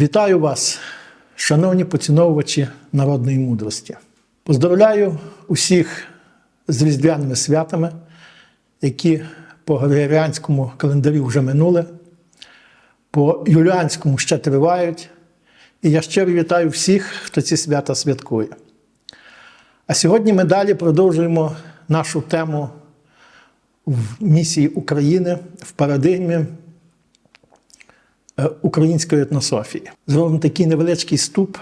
Вітаю вас, шановні поціновувачі народної мудрості. Поздравляю усіх з різдвяними святами, які по григоріанському календарю вже минули, по юліанському ще тривають. І я щиро вітаю всіх, хто ці свята святкує. А сьогодні ми далі продовжуємо нашу тему в місії України в парадигмі української етнософії. Зробимо такий невеличкий ступ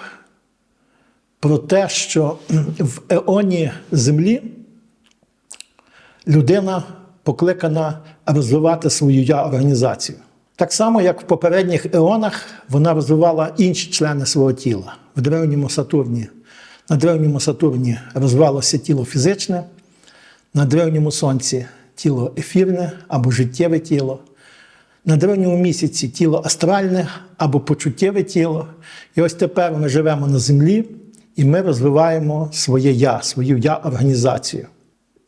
про те, що в еоні землі людина покликана розвивати свою я-організацію. Так само, як в попередніх еонах вона розвивала інші члени свого тіла. В древньому Сатурні. На древньому Сатурні розвивалося тіло фізичне, на древньому сонці тіло ефірне або життєве тіло, на древньому місяці тіло астральне або почуттєве тіло. І ось тепер ми живемо на землі і ми розвиваємо своє я, свою я-організацію.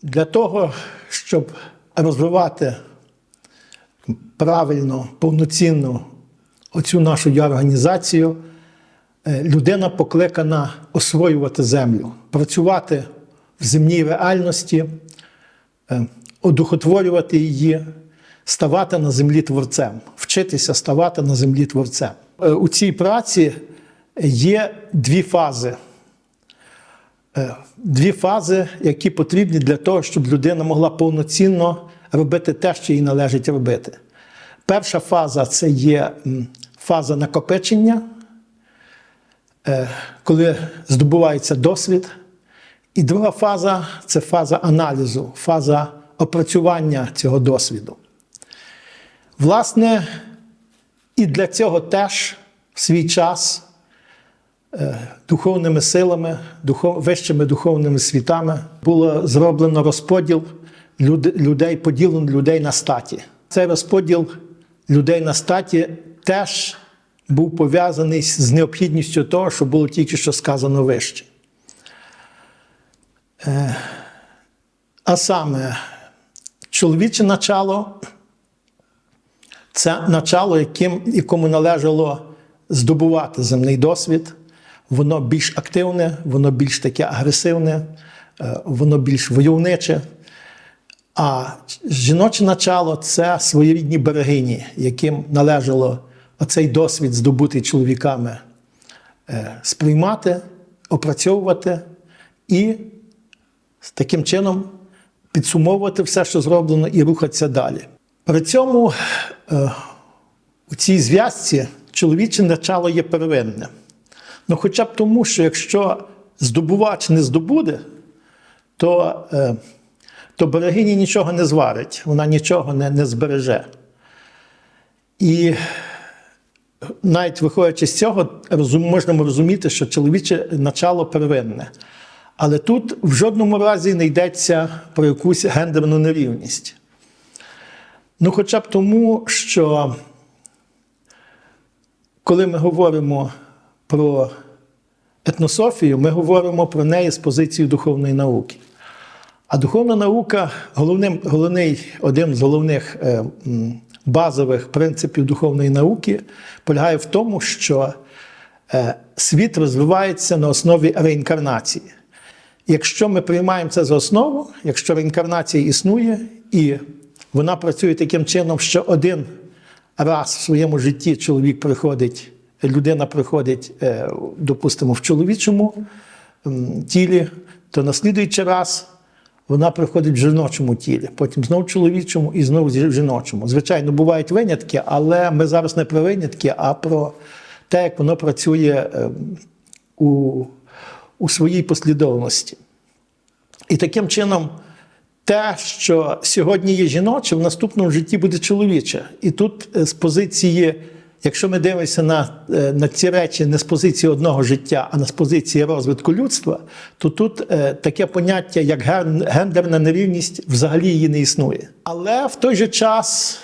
Для того, щоб розвивати правильно, повноцінно оцю нашу я-організацію, е, людина покликана освоювати землю, працювати в земній реальності, е, одухотворювати її, ставати на землі творцем, вчитися ставати на землі творцем. Е, У цій праці є дві фази. Е, Дві фази, які потрібні для того, щоб людина могла повноцінно робити те, що їй належить робити. Перша фаза це є фаза накопичення, е, коли здобувається досвід. І друга фаза це фаза аналізу, фаза опрацювання цього досвіду. Власне, і для цього теж в свій час е, духовними силами, вищими духовними світами було зроблено розподіл люд- людей, поділено людей на статі. Цей розподіл людей на статі теж був пов'язаний з необхідністю того, що було тільки що сказано вище. Е, А саме, чоловіче начало це начало, яким, якому належало здобувати земний досвід. Воно більш активне, воно більш таке агресивне, е, воно більш войовниче. А жіноче начало це своєрідні берегині, яким належало оцей досвід здобутий чоловіками е, сприймати, опрацьовувати і таким чином підсумовувати все, що зроблено, і рухатися далі. При цьому е, у цій зв'язці чоловіче начало є первинне. Ну, хоча б тому, що якщо здобувач не здобуде, то, е, то берегині нічого не зварить, вона нічого не, не збереже. І навіть виходячи з цього, розум, можна розуміти, що чоловіче начало первинне. Але тут в жодному разі не йдеться про якусь гендерну нерівність. Ну, хоча б тому, що коли ми говоримо про етнософію, ми говоримо про неї з позиції духовної науки. А духовна наука, головним, головний, один з головних е, базових принципів духовної науки полягає в тому, що е, світ розвивається на основі реінкарнації. Якщо ми приймаємо це за основу, якщо реінкарнація існує і вона працює таким чином, що один раз в своєму житті чоловік приходить, людина приходить, е, допустимо, в чоловічому тілі, то на слідуючий раз вона приходить в жіночому тілі, потім знову в чоловічому і знову в жіночому. Звичайно, бувають винятки, але ми зараз не про винятки, а про те, як воно працює е, у, у своїй послідовності. І таким чином, те, що сьогодні є жіноче, в наступному житті буде чоловіче. І тут е, з позиції, якщо ми дивимося на, е, на ці речі не з позиції одного життя, а на з позиції розвитку людства, то тут е, таке поняття, як гендерна нерівність, взагалі її не існує. Але в той же час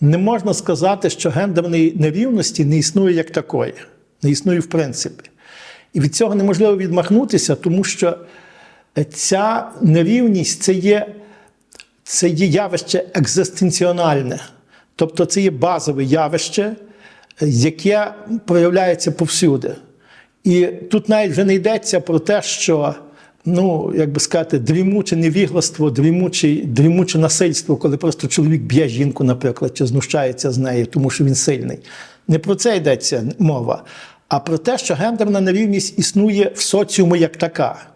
не можна сказати, що гендерної нерівності не існує як такої, не існує в принципі. І від цього неможливо відмахнутися, тому що ця нерівність це є, це є явище екзистенціональне. Тобто це є базове явище, яке проявляється повсюди. І тут навіть вже не йдеться про те, що, ну, як би сказати, дрімуче невігластво, дрімуче, дрімуче насильство, коли просто чоловік б'є жінку, наприклад, чи знущається з нею, тому що він сильний. Не про це йдеться мова, а про те, що гендерна нерівність існує в соціумі як така.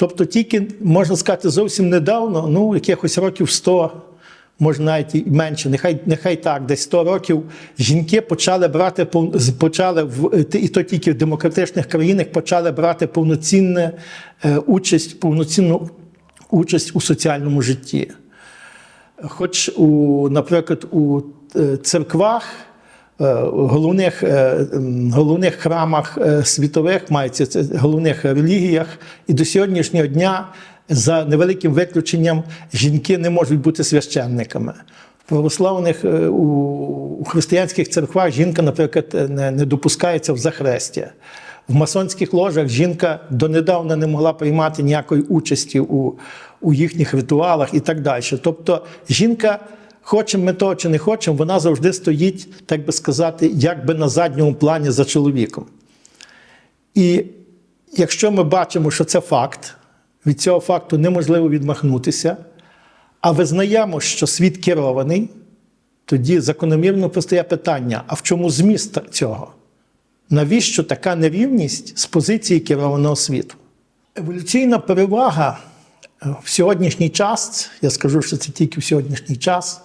Тобто тільки, можна сказати, зовсім недавно, ну, якихось років 100, може навіть і менше, нехай, нехай так, десь 100 років, жінки почали брати, почали, в, і то тільки в демократичних країнах почали брати повноцінне е, участь, повноцінну участь у соціальному житті. Хоч, у, наприклад, у е, церквах, головних, е, головних храмах е, світових, мається головних релігіях, і до сьогоднішнього дня, за невеликим виключенням, жінки не можуть бути священниками. Православних е, у, християнських церквах жінка, наприклад, не допускається в захрестя. В масонських ложах жінка донедавна не могла приймати ніякої участі у, у їхніх ритуалах і так далі. Тобто жінка, хочемо ми того чи не хочемо, вона завжди стоїть, так би сказати, якби на задньому плані за чоловіком. І якщо ми бачимо, що це факт, від цього факту неможливо відмахнутися, а визнаємо, що світ керований, тоді закономірно постає питання: а в чому зміст цього? Навіщо така нерівність з позиції керованого світу? Еволюційна перевага в сьогоднішній час, я скажу, що це тільки в сьогоднішній час,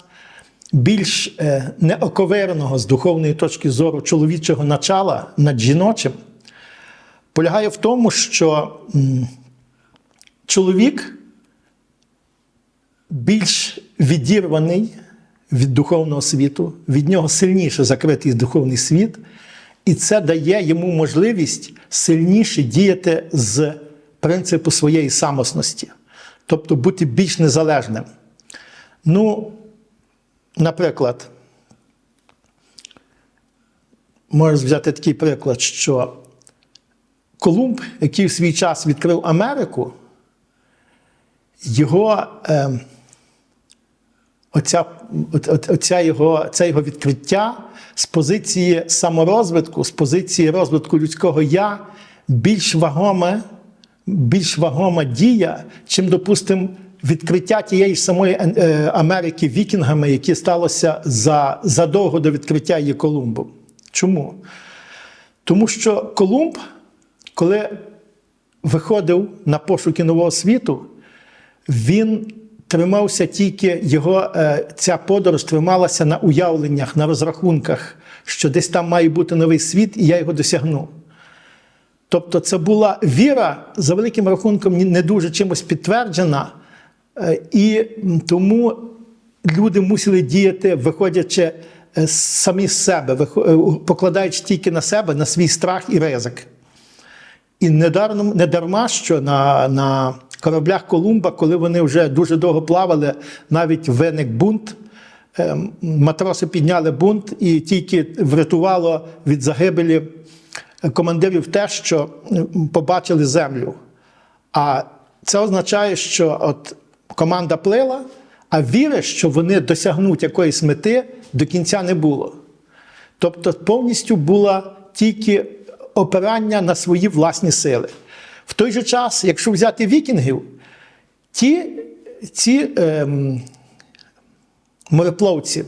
більш е, неоковерного з духовної точки зору чоловічого начала над жіночим, полягає в тому, що чоловік більш відірваний від духовного світу, від нього сильніше закритий духовний світ, і це дає йому можливість сильніше діяти з принципу своєї самосності, тобто бути більш незалежним. Ну, наприклад, можна взяти такий приклад, що Колумб, який в свій час відкрив Америку, його, е, оця, оця його, це його відкриття з позиції саморозвитку, з позиції розвитку людського я більш вагоме, більш вагома дія, чим, допустимо, відкриття тієї ж самої е, Америки вікінгами, яке сталося за, задовго до відкриття її Колумбом. Чому? Тому що Колумб, коли виходив на пошуки нового світу, він тримався тільки його е, ця подорож трималася на уявленнях, на розрахунках, що десь там має бути новий світ, і я його досягну. Тобто, це була віра, за великим рахунком, не дуже чимось підтверджена, і тому люди мусили діяти, виходячи е, самі з себе, е, покладаючи тільки на себе, на свій страх і ризик. І не дарма, що на, на кораблях Колумба, коли вони вже дуже довго плавали, навіть виник бунт. Матроси підняли бунт, і тільки врятувало від загибелі командирів те, що побачили землю. А це означає, що от команда плила, а віри, що вони досягнуть якоїсь мети, до кінця не було. Тобто повністю було тільки опирання на свої власні сили. В той же час, якщо взяти вікінгів, ті, ці ем, мореплавці,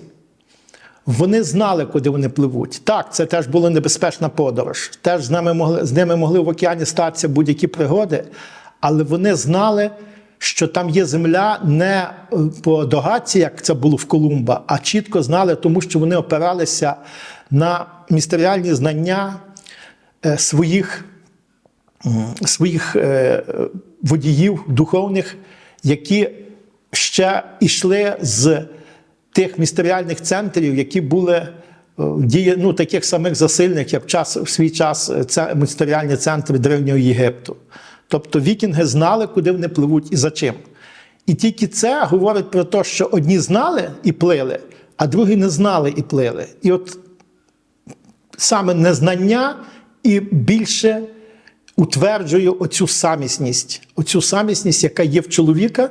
вони знали, куди вони пливуть. Так, це теж була небезпечна подорож. Теж з ними могли, з ними могли в океані статися будь-які пригоди, але вони знали, що там є земля не е, по догадці, як це було в Колумба, а чітко знали, тому що вони опиралися на містеріальні знання е, своїх, своїх е, водіїв духовних, які ще йшли з тих містеріальних центрів, які були діє, ну, таких самих засильних, як час, в свій час це містеріальні центри Древнього Єгипту. Тобто вікінги знали, куди вони пливуть і за чим. І тільки це говорить про те, що одні знали і плили, а другі не знали і плили. І от саме незнання і більше утверджує оцю самісність, оцю самісність, яка є в чоловіка,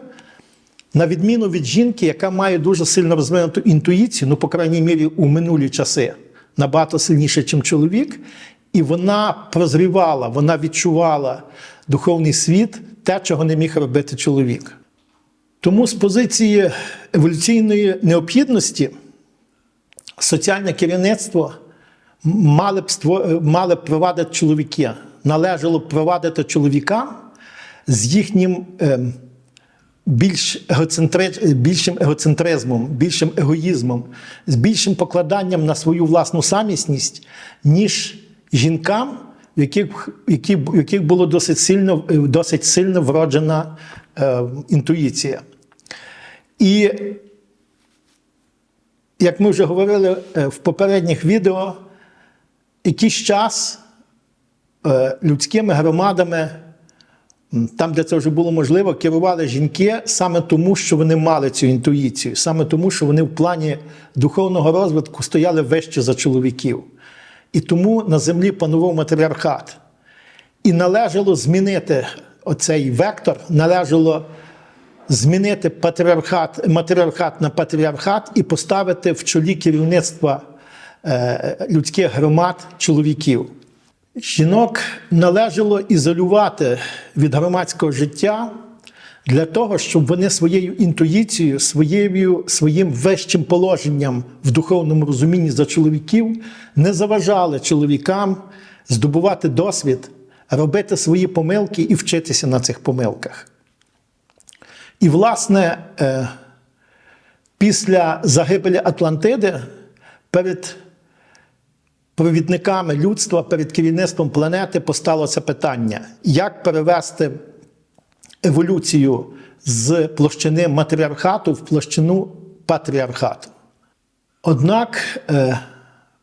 на відміну від жінки, яка має дуже сильно розвинуту інтуїцію, ну, по крайній мірі, у минулі часи. набагато сильніше, ніж чоловік, і вона прозрівала, вона відчувала духовний світ, те, чого не міг робити чоловік. Тому з позиції еволюційної необхідності соціальне керівництво мали б, мали б провадити чоловіки. Належало б провадити чоловікам з їхнім ем, більш більшим егоцентризмом, більшим егоїзмом, з більшим покладанням на свою власну самісність, ніж жінкам, в яких, які, в яких було досить сильно, досить сильно вроджена е, інтуїція. І як ми вже говорили е, в попередніх відео, якийсь час е, людськими громадами, там, де це вже було можливо, керували жінки саме тому, що вони мали цю інтуїцію, саме тому, що вони в плані духовного розвитку стояли вище за чоловіків. І тому на землі панував матріархат. І належало змінити оцей вектор, належало змінити патріархат, матріархат на патріархат і поставити в чолі керівництва е, людських громад чоловіків. Жінок належало ізолювати від громадського життя для того, щоб вони своєю інтуїцією, своєю, своїм вищим положенням в духовному розумінні за чоловіків не заважали чоловікам здобувати досвід, робити свої помилки і вчитися на цих помилках. І, власне, е, після загибелі Атлантиди перед провідниками людства, перед керівництвом планети постало це питання: як перевести еволюцію з площини матріархату в площину патріархату. Однак е,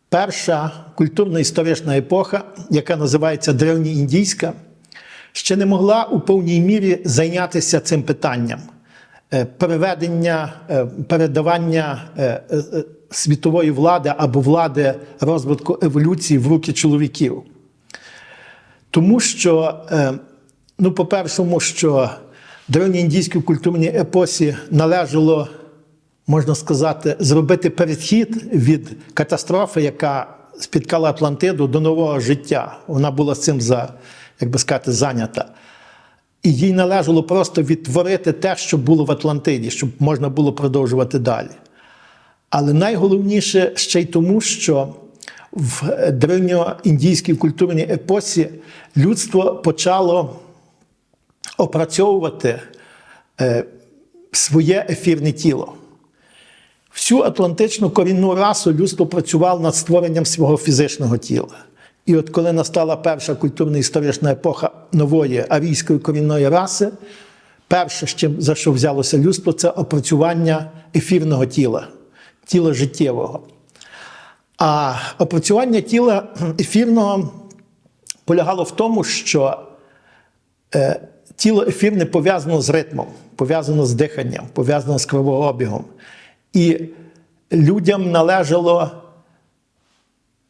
перша культурно-історична епоха, яка називається древньоіндійська, ще не могла у повній мірі зайнятися цим питанням е, переведення, е, передавання світової влади або влади розвитку еволюції в руки чоловіків. Тому що, ну, по-першому, що древньоіндійській культурній епосі належало, можна сказати, зробити перехід від катастрофи, яка спіткала Атлантиду, до нового життя. Вона була цим за, як би сказати, зайнята. І їй належало просто відтворити те, що було в Атлантиді, щоб можна було продовжувати далі. Але найголовніше ще й тому, що в древньоіндійській культурній епосі людство почало опрацьовувати е, своє ефірне тіло. Всю атлантичну корінну расу людство працювало над створенням свого фізичного тіла. І от коли настала перша культурно-історична епоха нової арійської корінної раси, перше, з чим, за що взялося людство, це опрацювання ефірного тіла, тіла життєвого. А опрацювання тіла ефірного полягало в тому, що е, тіло ефірне пов'язано з ритмом, пов'язано з диханням, пов'язано з кровообігом. І людям належало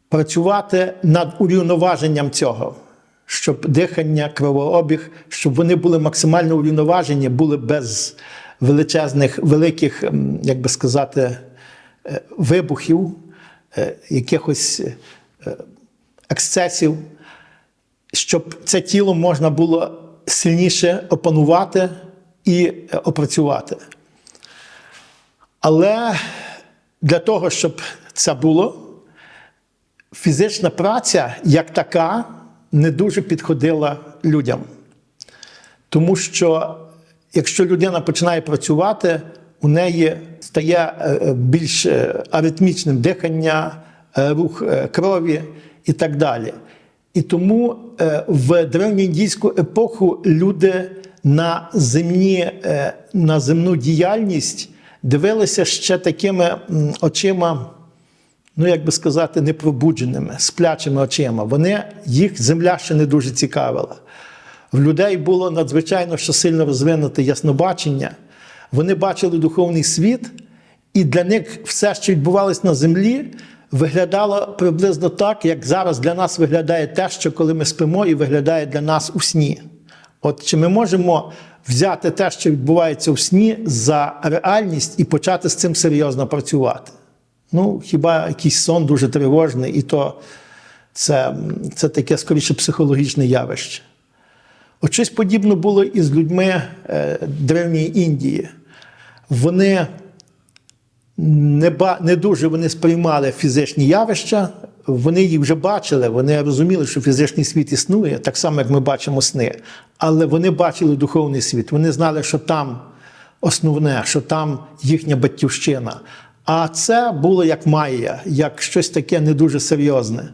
працювати над урівноваженням цього, щоб дихання, кровообіг, щоб вони були максимально урівноважені, були без величезних, великих, як би сказати, е, вибухів, е, якихось е, ексцесів, щоб це тіло можна було сильніше опанувати і е, опрацювати. Але для того, щоб це було, фізична праця як така не дуже підходила людям. Тому що якщо людина починає працювати, у неї стає е, більш е, аритмічним дихання, рух крові і так далі. І тому е, в древньоіндійську епоху люди на земні, е, на земну діяльність дивилися ще такими очима, ну як би сказати, непробудженими, сплячими очима. Вони, їх земля ще не дуже цікавила. В людей було надзвичайно що сильно розвинуте яснобачення. Вони бачили духовний світ, і для них все, що відбувалось на землі, виглядало приблизно так, як зараз для нас виглядає те, що коли ми спимо, і виглядає для нас у сні. От чи ми можемо взяти те, що відбувається у сні, за реальність і почати з цим серйозно працювати? Ну, хіба якийсь сон дуже тривожний, і то це, це таке скоріше психологічне явище. От щось подібне було і з людьми е, Древньої Індії. Вони не, ба, не дуже вони сприймали фізичні явища, вони їх вже бачили, вони розуміли, що фізичний світ існує, так само, як ми бачимо сни. Але вони бачили духовний світ. Вони знали, що там основне, що там їхня батьківщина. А це було як майя, як щось таке не дуже серйозне.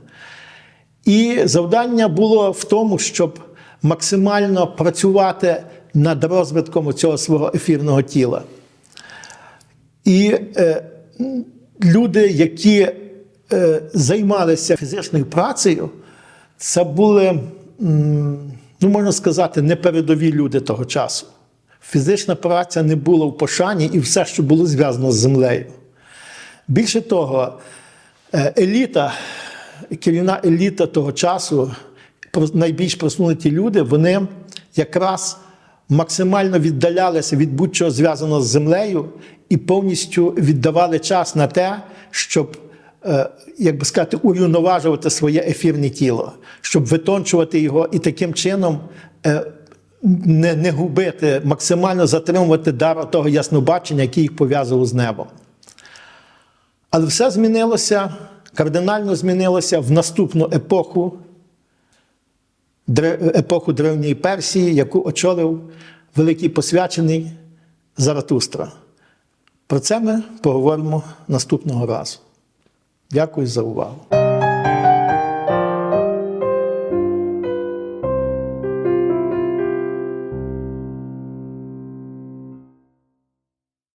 І завдання було в тому, щоб максимально працювати над розвитком цього свого ефірного тіла. І е, люди, які е, займалися фізичною працею, це були, ну можна сказати, непередові люди того часу. Фізична праця не була в пошані і все, що було зв'язано з землею. Більше того, е, еліта, керівна еліта того часу, найбільш просунуті люди, вони якраз максимально віддалялися від будь-чого зв'язаного з землею і повністю віддавали час на те, щоб, е, як би сказати, урівноважувати своє ефірне тіло, щоб витончувати його і таким чином. е, Не, не губити, максимально затримувати дар того яснобачення, який їх пов'язував з небом. Але все змінилося, кардинально змінилося в наступну епоху, епоху Древньої Персії, яку очолив великий посвячений Заратустра. Про це ми поговоримо наступного разу. Дякую за увагу.